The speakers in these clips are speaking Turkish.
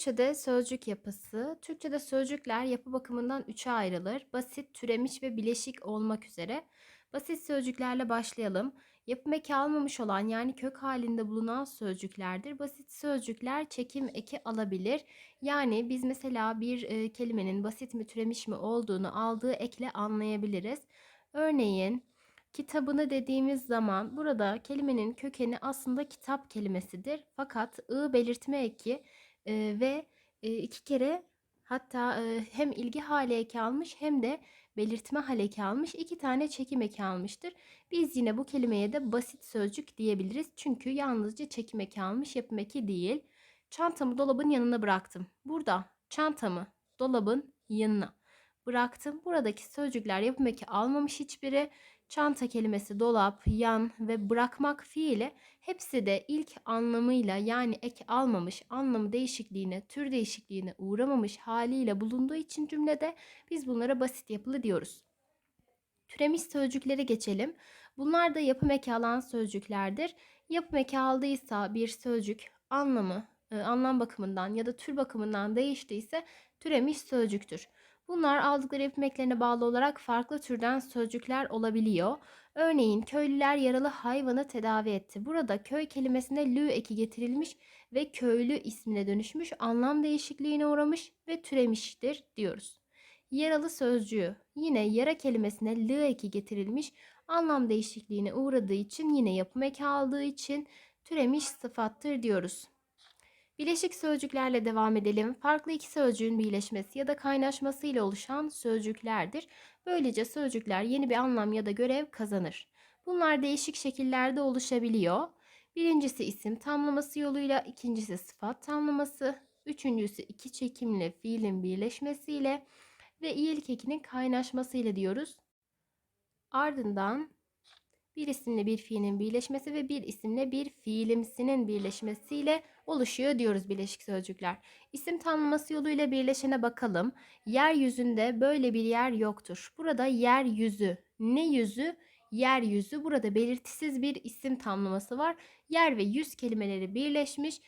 Türkçe'de sözcük yapısı. Türkçe'de sözcükler yapı bakımından üçe ayrılır. Basit, türemiş ve bileşik olmak üzere. Basit sözcüklerle başlayalım. Yapım eki almamış olan yani kök halinde bulunan sözcüklerdir. Basit sözcükler çekim eki alabilir. Yani biz mesela bir e, kelimenin basit mi türemiş mi olduğunu aldığı ekle anlayabiliriz. Örneğin kitabını dediğimiz zaman burada kelimenin kökeni aslında kitap kelimesidir. Fakat ı belirtme eki e, ve e, iki kere hatta e, hem ilgi hale eki almış hem de belirtme hale eki almış. iki tane çekim eki almıştır. Biz yine bu kelimeye de basit sözcük diyebiliriz. Çünkü yalnızca çekim eki almış yapım eki değil. Çantamı dolabın yanına bıraktım. Burada çantamı dolabın yanına bıraktım. Buradaki sözcükler yapım eki almamış hiçbiri. Çanta kelimesi dolap, yan ve bırakmak fiili hepsi de ilk anlamıyla yani ek almamış, anlamı değişikliğine, tür değişikliğine uğramamış haliyle bulunduğu için cümlede biz bunlara basit yapılı diyoruz. Türemiş sözcüklere geçelim. Bunlar da yapım eki alan sözcüklerdir. Yapım eki aldıysa bir sözcük anlamı, e, anlam bakımından ya da tür bakımından değiştiyse türemiş sözcüktür. Bunlar aldıkları yapım eklerine bağlı olarak farklı türden sözcükler olabiliyor. Örneğin köylüler yaralı hayvanı tedavi etti. Burada köy kelimesine lü eki getirilmiş ve köylü ismine dönüşmüş, anlam değişikliğine uğramış ve türemiştir diyoruz. Yaralı sözcüğü yine yara kelimesine lü eki getirilmiş, anlam değişikliğine uğradığı için yine yapım eki aldığı için türemiş sıfattır diyoruz. Bileşik sözcüklerle devam edelim. Farklı iki sözcüğün birleşmesi ya da kaynaşması ile oluşan sözcüklerdir. Böylece sözcükler yeni bir anlam ya da görev kazanır. Bunlar değişik şekillerde oluşabiliyor. Birincisi isim tamlaması yoluyla, ikincisi sıfat tamlaması, üçüncüsü iki çekimli fiilin birleşmesiyle ve iyilik ekinin kaynaşmasıyla diyoruz. Ardından bir isimle bir fiilin birleşmesi ve bir isimle bir fiilimsinin birleşmesiyle oluşuyor diyoruz bileşik sözcükler. İsim tanımlaması yoluyla birleşene bakalım. Yeryüzünde böyle bir yer yoktur. Burada yeryüzü, ne yüzü? Yeryüzü. Burada belirtisiz bir isim tamlaması var. Yer ve yüz kelimeleri birleşmiş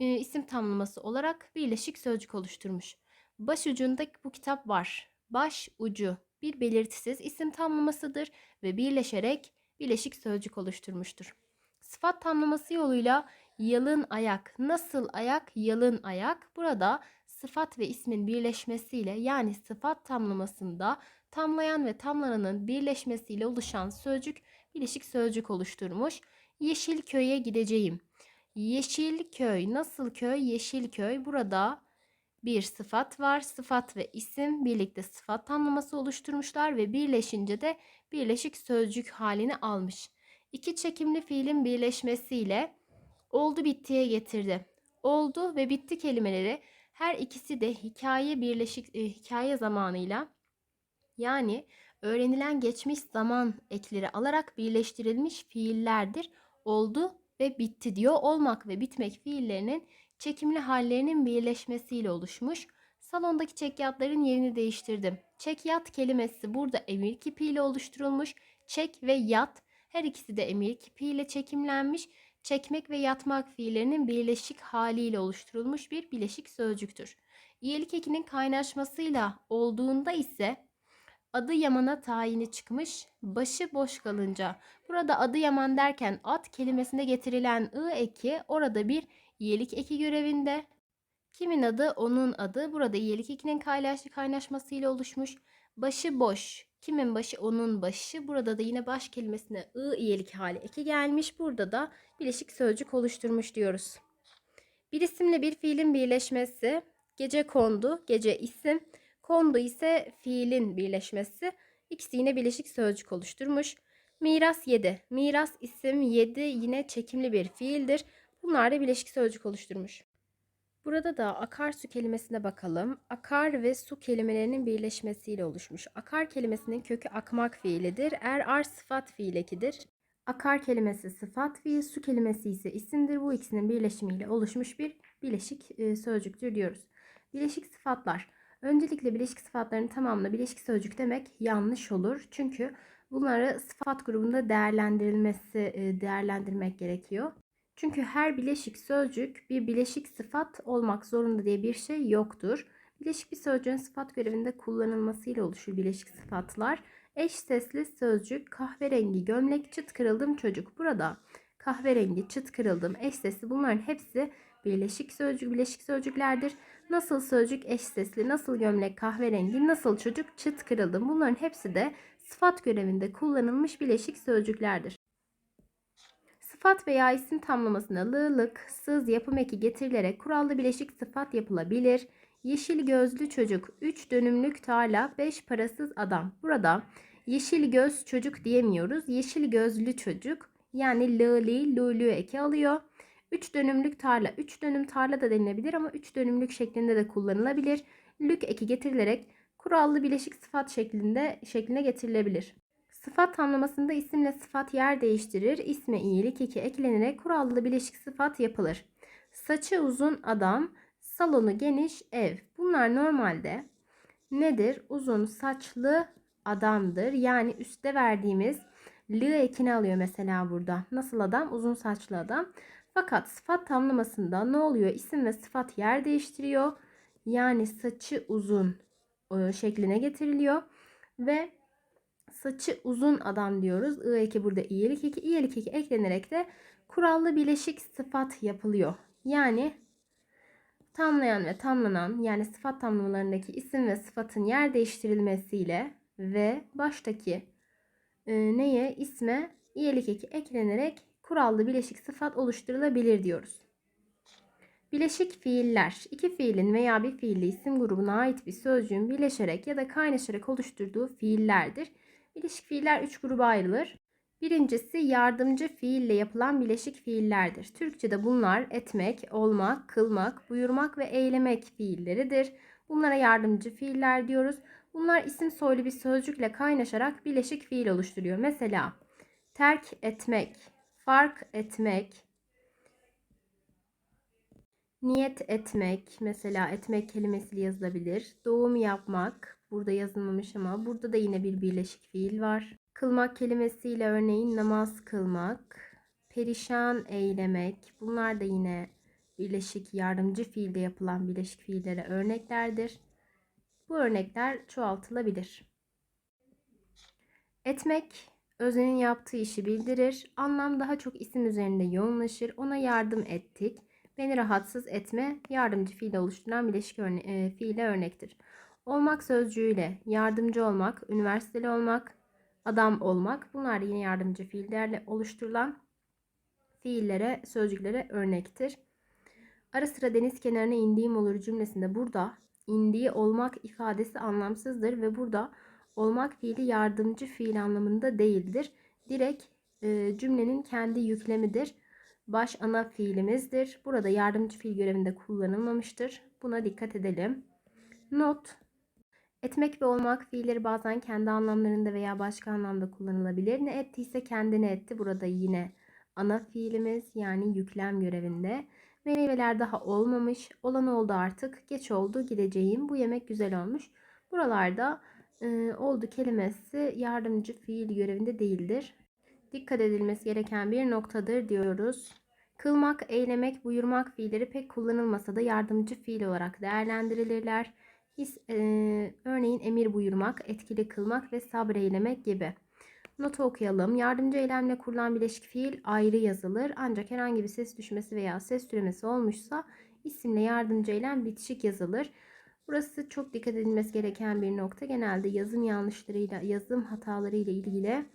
e, isim tamlaması olarak birleşik sözcük oluşturmuş. Baş ucunda bu kitap var. Baş ucu bir belirtisiz isim tamlamasıdır ve birleşerek bileşik sözcük oluşturmuştur. Sıfat tamlaması yoluyla yalın ayak, nasıl ayak, yalın ayak. Burada sıfat ve ismin birleşmesiyle yani sıfat tamlamasında tamlayan ve tamlananın birleşmesiyle oluşan sözcük bileşik sözcük oluşturmuş. Yeşil köye gideceğim. Yeşil köy, nasıl köy? Yeşil köy. Burada bir sıfat var. Sıfat ve isim birlikte sıfat tamlaması oluşturmuşlar ve birleşince de birleşik sözcük halini almış. İki çekimli fiilin birleşmesiyle oldu bittiye getirdi. Oldu ve bitti kelimeleri her ikisi de hikaye birleşik e, hikaye zamanıyla yani öğrenilen geçmiş zaman ekleri alarak birleştirilmiş fiillerdir. Oldu ve bitti diyor. Olmak ve bitmek fiillerinin çekimli hallerinin birleşmesiyle oluşmuş. Salondaki çekyatların yerini değiştirdim. Çekyat kelimesi burada emir kipiyle oluşturulmuş. Çek ve yat her ikisi de emir kipiyle çekimlenmiş. Çekmek ve yatmak fiillerinin birleşik haliyle oluşturulmuş bir bileşik sözcüktür. İyelik ekinin kaynaşmasıyla olduğunda ise adı Yaman'a tayini çıkmış, başı boş kalınca. Burada adı Yaman derken at kelimesine getirilen ı eki orada bir iyilik eki görevinde. Kimin adı? Onun adı. Burada iyilik ekinin kaynaş kaynaşmasıyla oluşmuş. Başı boş. Kimin başı? Onun başı. Burada da yine baş kelimesine ı iyilik hali eki gelmiş. Burada da bileşik sözcük oluşturmuş diyoruz. Bir isimle bir fiilin birleşmesi. Gece kondu. Gece isim. Kondu ise fiilin birleşmesi. İkisi yine bileşik sözcük oluşturmuş. Miras 7. Miras isim 7 yine çekimli bir fiildir. Bunlar da bileşik sözcük oluşturmuş. Burada da akarsu kelimesine bakalım. Akar ve su kelimelerinin birleşmesiyle oluşmuş. Akar kelimesinin kökü akmak fiilidir. Er ar sıfat fiil ekidir. Akar kelimesi sıfat fiil, su kelimesi ise isimdir. Bu ikisinin birleşimiyle oluşmuş bir bileşik e, sözcüktür diyoruz. Bileşik sıfatlar. Öncelikle bileşik sıfatların tamamına bileşik sözcük demek yanlış olur. Çünkü bunları sıfat grubunda değerlendirilmesi, e, değerlendirmek gerekiyor. Çünkü her bileşik sözcük bir bileşik sıfat olmak zorunda diye bir şey yoktur. Bileşik bir sözcüğün sıfat görevinde kullanılmasıyla oluşur bileşik sıfatlar. Eş sesli sözcük kahverengi gömlek çıt kırıldım çocuk. Burada kahverengi çıt kırıldım eş sesli bunların hepsi birleşik sözcük bileşik sözcüklerdir. Nasıl sözcük eş sesli, nasıl gömlek kahverengi, nasıl çocuk çıt kırıldım. Bunların hepsi de sıfat görevinde kullanılmış bileşik sözcüklerdir. Sıfat veya isim tamlamasına lığlık, sız yapım eki getirilerek kurallı bileşik sıfat yapılabilir. Yeşil gözlü çocuk, 3 dönümlük tarla, 5 parasız adam. Burada yeşil göz çocuk diyemiyoruz. Yeşil gözlü çocuk yani lili, lülü eki alıyor. 3 dönümlük tarla, 3 dönüm tarla da denilebilir ama 3 dönümlük şeklinde de kullanılabilir. Lük eki getirilerek kurallı bileşik sıfat şeklinde şekline getirilebilir. Sıfat tamlamasında isimle sıfat yer değiştirir. İsme iyilik eki eklenerek kurallı bileşik sıfat yapılır. Saçı uzun adam, salonu geniş ev. Bunlar normalde nedir? Uzun saçlı adamdır. Yani üstte verdiğimiz lı ekini alıyor mesela burada. Nasıl adam? Uzun saçlı adam. Fakat sıfat tamlamasında ne oluyor? İsim ve sıfat yer değiştiriyor. Yani saçı uzun e, şekline getiriliyor. Ve saçı uzun adam diyoruz. I eki burada iyilik eki. İyilik eki eklenerek de kurallı bileşik sıfat yapılıyor. Yani tamlayan ve tamlanan yani sıfat tamlamalarındaki isim ve sıfatın yer değiştirilmesiyle ve baştaki e, neye isme iyilik eki eklenerek kurallı bileşik sıfat oluşturulabilir diyoruz. Bileşik fiiller, iki fiilin veya bir fiilli isim grubuna ait bir sözcüğün birleşerek ya da kaynaşarak oluşturduğu fiillerdir. Bileşik fiiller üç gruba ayrılır. Birincisi yardımcı fiille yapılan bileşik fiillerdir. Türkçe'de bunlar etmek, olmak, kılmak, buyurmak ve eylemek fiilleridir. Bunlara yardımcı fiiller diyoruz. Bunlar isim soylu bir sözcükle kaynaşarak bileşik fiil oluşturuyor. Mesela terk etmek, fark etmek, niyet etmek, mesela etmek kelimesiyle yazılabilir. Doğum yapmak, burada yazılmamış ama burada da yine bir birleşik fiil var. Kılmak kelimesiyle örneğin namaz kılmak, perişan eylemek, bunlar da yine birleşik yardımcı fiilde yapılan birleşik fiillere örneklerdir. Bu örnekler çoğaltılabilir. Etmek, öznenin yaptığı işi bildirir. Anlam daha çok isim üzerinde yoğunlaşır. Ona yardım ettik. Beni rahatsız etme, yardımcı fiil oluşturan bileşik örne e, fiile örnektir. Olmak sözcüğüyle yardımcı olmak, üniversiteli olmak, adam olmak bunlar yine yardımcı fiillerle oluşturulan fiillere, sözcüklere örnektir. Ara sıra deniz kenarına indiğim olur cümlesinde burada indiği olmak ifadesi anlamsızdır ve burada olmak fiili yardımcı fiil anlamında değildir. Direkt e, cümlenin kendi yüklemidir. Baş ana fiilimizdir. Burada yardımcı fiil görevinde kullanılmamıştır. Buna dikkat edelim. Not Etmek ve olmak fiilleri bazen kendi anlamlarında veya başka anlamda kullanılabilir. Ne ettiyse kendine etti. Burada yine ana fiilimiz yani yüklem görevinde. Meyveler daha olmamış. Olan oldu artık. Geç oldu gideceğim. Bu yemek güzel olmuş. Buralarda e, oldu kelimesi yardımcı fiil görevinde değildir. Dikkat edilmesi gereken bir noktadır diyoruz. Kılmak, eylemek, buyurmak fiilleri pek kullanılmasa da yardımcı fiil olarak değerlendirilirler. His, e, örneğin emir buyurmak, etkili kılmak ve sabreylemek gibi. Notu okuyalım. Yardımcı eylemle kurulan bileşik fiil ayrı yazılır. Ancak herhangi bir ses düşmesi veya ses türemesi olmuşsa isimle yardımcı eylem bitişik yazılır. Burası çok dikkat edilmesi gereken bir nokta. Genelde yazım yanlışlarıyla, yazım hatalarıyla ilgili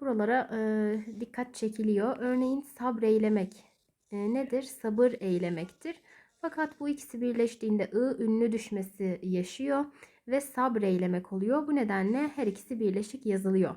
buralara e, dikkat çekiliyor. Örneğin sabreylemek e, nedir? Sabır eylemektir. Fakat bu ikisi birleştiğinde ı ünlü düşmesi yaşıyor ve sabreylemek oluyor. Bu nedenle her ikisi birleşik yazılıyor.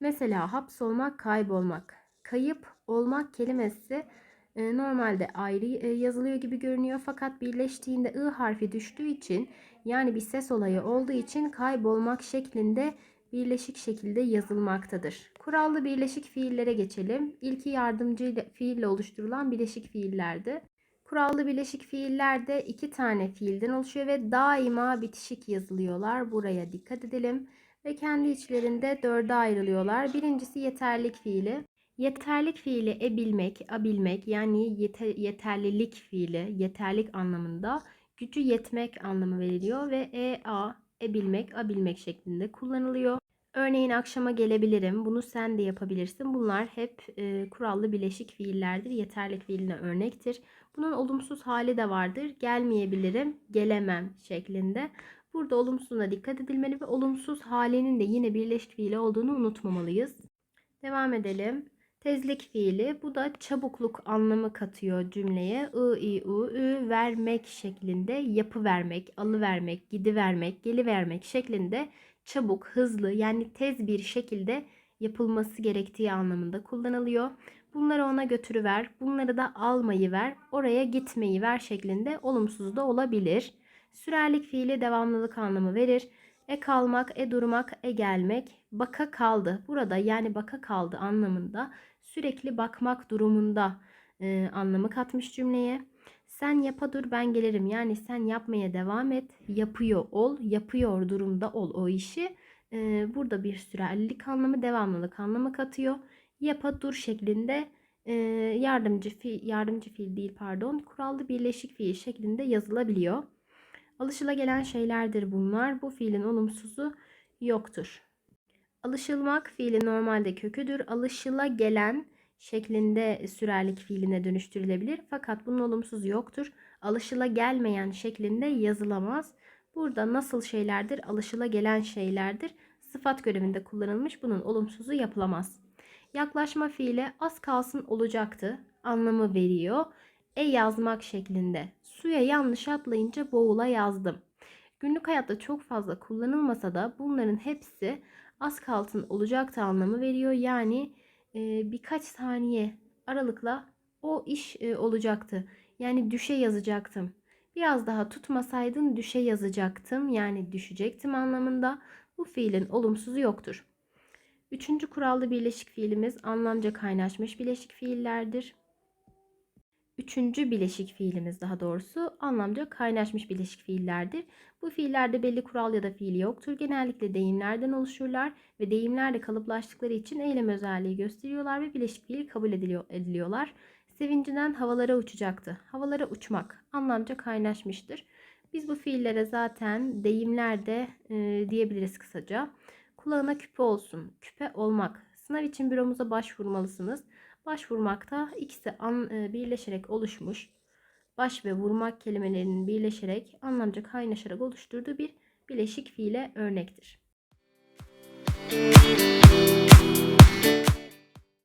Mesela hapsolmak, kaybolmak. Kayıp olmak kelimesi e, normalde ayrı e, yazılıyor gibi görünüyor fakat birleştiğinde ı harfi düştüğü için yani bir ses olayı olduğu için kaybolmak şeklinde birleşik şekilde yazılmaktadır. Kurallı birleşik fiillere geçelim. İlki yardımcı fiille oluşturulan birleşik fiillerdi. Kurallı birleşik fiillerde iki tane fiilden oluşuyor ve daima bitişik yazılıyorlar. Buraya dikkat edelim ve kendi içlerinde dörde ayrılıyorlar. Birincisi yeterlik fiili. Yeterlik fiili ebilmek, abilmek yani yete- yeterlilik fiili, yeterlik anlamında gücü yetmek anlamı veriliyor ve e, a, ebilmek, abilmek şeklinde kullanılıyor. Örneğin akşama gelebilirim, bunu sen de yapabilirsin. Bunlar hep e, kurallı bileşik fiillerdir. Yeterlik fiiline örnektir. Bunun olumsuz hali de vardır. Gelmeyebilirim, gelemem şeklinde. Burada olumsuzuna dikkat edilmeli ve olumsuz halinin de yine birleşik fiili olduğunu unutmamalıyız. Devam edelim. Tezlik fiili bu da çabukluk anlamı katıyor cümleye. I, i, u, ü vermek şeklinde yapı vermek, alı vermek, gidi vermek, geli vermek şeklinde çabuk, hızlı yani tez bir şekilde yapılması gerektiği anlamında kullanılıyor. Bunları ona götürüver, bunları da almayı ver, oraya gitmeyi ver şeklinde olumsuz da olabilir. Sürerlik fiili devamlılık anlamı verir. E kalmak, e durmak, e gelmek, baka kaldı. Burada yani baka kaldı anlamında sürekli bakmak durumunda e, anlamı katmış cümleye. Sen yapa dur ben gelirim. Yani sen yapmaya devam et. Yapıyor ol. Yapıyor durumda ol o işi. E, burada bir sürerlilik anlamı, devamlılık anlamı katıyor. Yapa dur şeklinde yardımcı fiil, yardımcı fiil değil pardon. Kurallı birleşik fiil şeklinde yazılabiliyor. Alışılagelen şeylerdir bunlar. Bu fiilin olumsuzu yoktur. Alışılmak fiili normalde köküdür. Alışıla gelen şeklinde sürerlik fiiline dönüştürülebilir. Fakat bunun olumsuzu yoktur. Alışıla gelmeyen şeklinde yazılamaz. Burada nasıl şeylerdir? Alışıla gelen şeylerdir. Sıfat görevinde kullanılmış. Bunun olumsuzu yapılamaz. Yaklaşma fiili az kalsın olacaktı anlamı veriyor. E yazmak şeklinde. Suya yanlış atlayınca boğula yazdım. Günlük hayatta çok fazla kullanılmasa da bunların hepsi az kalsın olacaktı anlamı veriyor. Yani e, birkaç saniye aralıkla o iş e, olacaktı. Yani düşe yazacaktım. Biraz daha tutmasaydın düşe yazacaktım. Yani düşecektim anlamında. Bu fiilin olumsuzu yoktur. Üçüncü kurallı birleşik fiilimiz anlamca kaynaşmış birleşik fiillerdir. Üçüncü bileşik fiilimiz daha doğrusu anlamca kaynaşmış bileşik fiillerdir. Bu fiillerde belli kural ya da fiili yoktur. Genellikle deyimlerden oluşurlar ve deyimlerde kalıplaştıkları için eylem özelliği gösteriyorlar ve bileşik fiil kabul ediliyor, ediliyorlar. Sevincinden havalara uçacaktı. Havalara uçmak anlamca kaynaşmıştır. Biz bu fiillere zaten deyimlerde e, diyebiliriz kısaca. Kulağına küpe olsun. Küpe olmak. Sınav için büromuza başvurmalısınız. Başvurmakta ikisi an, e, birleşerek oluşmuş. Baş ve vurmak kelimelerinin birleşerek anlamca kaynaşarak oluşturduğu bir bileşik fiile örnektir. Müzik